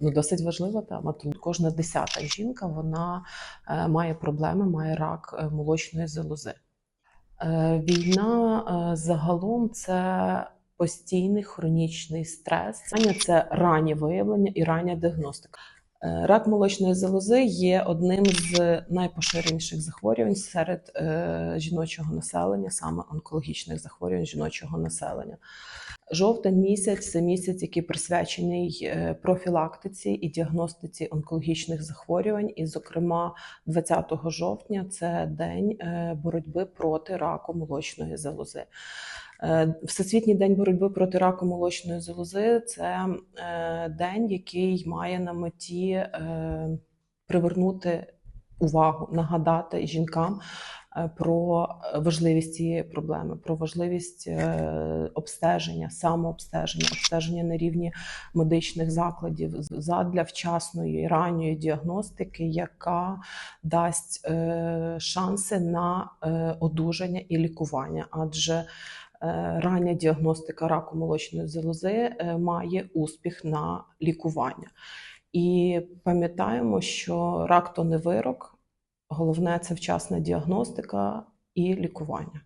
ну, досить важлива тема. Тому кожна десята жінка вона е, має проблеми, має рак е, молочної залози. Е, Війна загалом це постійний хронічний стрес. Це раннє виявлення і рання діагностика. Рак молочної залози є одним з найпоширеніших захворювань серед жіночого населення, саме онкологічних захворювань жіночого населення. Жовтень місяць це місяць, який присвячений е, профілактиці і діагностиці онкологічних захворювань. І, зокрема, 20 жовтня це день е, боротьби проти раку молочної залози. Е, Всесвітній день боротьби проти раку молочної залози це день, який має на меті привернути увагу, нагадати жінкам е, про важливість цієї проблеми, про важливість е, обстеження, самообстеження, обстеження на рівні медичних закладів задля вчасної ранньої діагностики, яка дасть е, шанси на е, одужання і лікування, адже е, рання діагностика раку молочної залози е, має успіх на лікування. І пам'ятаємо, що рак то не вирок, головне це вчасна діагностика і лікування.